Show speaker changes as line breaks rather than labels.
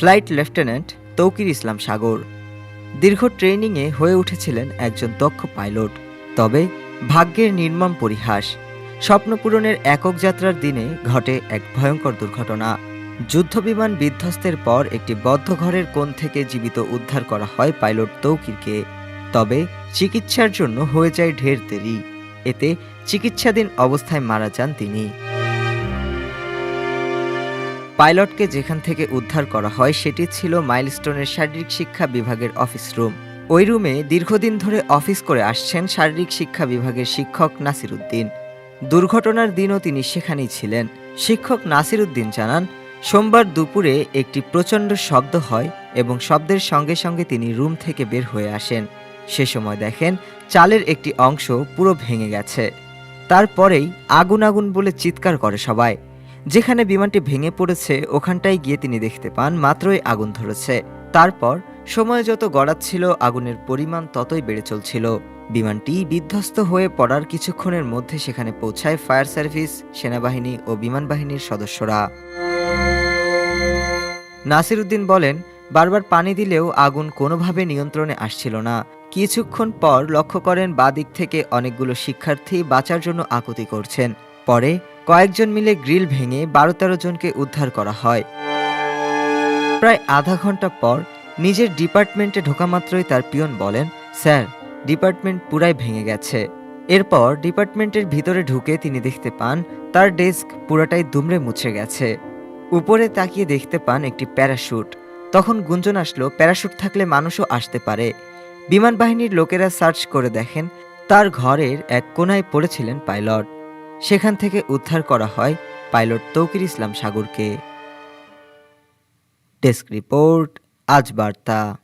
Flight lieutenant Taukir Islam Sagar. দীর্ঘ ট্রেনিংয়ে হয়ে উঠেছিলেন একজন দক্ষ পাইলট। তবে ভাগ্যের নির্মম পরিহাস, স্বপ্নপূরণের একক যাত্রার দিনে ঘটে এক ভয়ঙ্কর দুর্ঘটনা। যুদ্ধবিমান বিধ্বস্তের পর একটি বদ্ধ ঘরের কোণ থেকে জীবিত উদ্ধার করা হয় পাইলট তৌকিরকে। তবে চিকিৎসার জন্য হয়ে যায় ঢের দেরি। এতে চিকিৎসাধীন অবস্থায় মারা যান তিনি। পাইলটকে যেখান থেকে উদ্ধার করা হয়, সেটি ছিল মাইলস্টোনের শারীরিক শিক্ষা বিভাগের অফিস রুম। ওই রুমে দীর্ঘদিন ধরে অফিস করে আসছেন শারীরিক শিক্ষা বিভাগের শিক্ষক নাসির উদ্দিন। দুর্ঘটনার দিনও তিনি সেখানেই ছিলেন। শিক্ষক নাসির উদ্দিন জানান, সোমবার দুপুরে একটি প্রচণ্ড শব্দ হয় এবং শব্দের সঙ্গে সঙ্গে তিনি রুম থেকে বের হয়ে আসেন। সে সময় দেখেন, চালের একটি অংশ পুরো ভেঙে গেছে। তারপরেই আগুন আগুন বলে চিৎকার করে সবাই। যেখানে বিমানটি ভেঙে পড়েছে, ওখানটায় গিয়ে তিনি দেখতে পান মাত্রই আগুন ধরেছে। তারপর সময় যত গড়াচ্ছিল, আগুনের পরিমাণ ততই বেড়ে চলছিল। বিমানটি বিধ্বস্ত হয়ে পড়ার কিছুক্ষণের মধ্যে সেখানে পৌঁছায় ফায়ার সার্ভিস, সেনাবাহিনী ও বিমান বাহিনীর সদস্যরা। নাসিরুদ্দিন বলেন, বারবার পানি দিলেও আগুন কোনোভাবে নিয়ন্ত্রণে আসছিল না। কিছুক্ষণ পর লক্ষ্য করেন বাদিক থেকে অনেকগুলো শিক্ষার্থী বাঁচার জন্য আকুতি করছেন। পরে কয়েকজন মিলে গ্রিল ভেঙে বারো তেরো জনকে উদ্ধার করা হয়। প্রায় আধা ঘণ্টা পর নিজের ডিপার্টমেন্টে ঢোকা মাত্রই তার পিয়ন বলেন, স্যার, ডিপার্টমেন্ট পুরাই ভেঙে গেছে। এরপর ডিপার্টমেন্টের ভিতরে ঢুকে তিনি দেখতে পান, তার ডেস্ক পুরাটাই দুমড়ে মুছে গেছে। উপরে তাকিয়ে দেখতে পান একটি প্যারাশুট। তখন গুঞ্জন আসলো, প্যারাশুট থাকলে মানুষও আসতে পারে। বিমান বাহিনীর লোকেরা সার্চ করে দেখেন, তার ঘরের এক কোনায় পড়েছিলেন পাইলট। সেখান থেকে উদ্ধার করা হয় পাইলট তৌকির ইসলাম সাগরকে। ডেস্ক রিপোর্ট আজ বার্তা।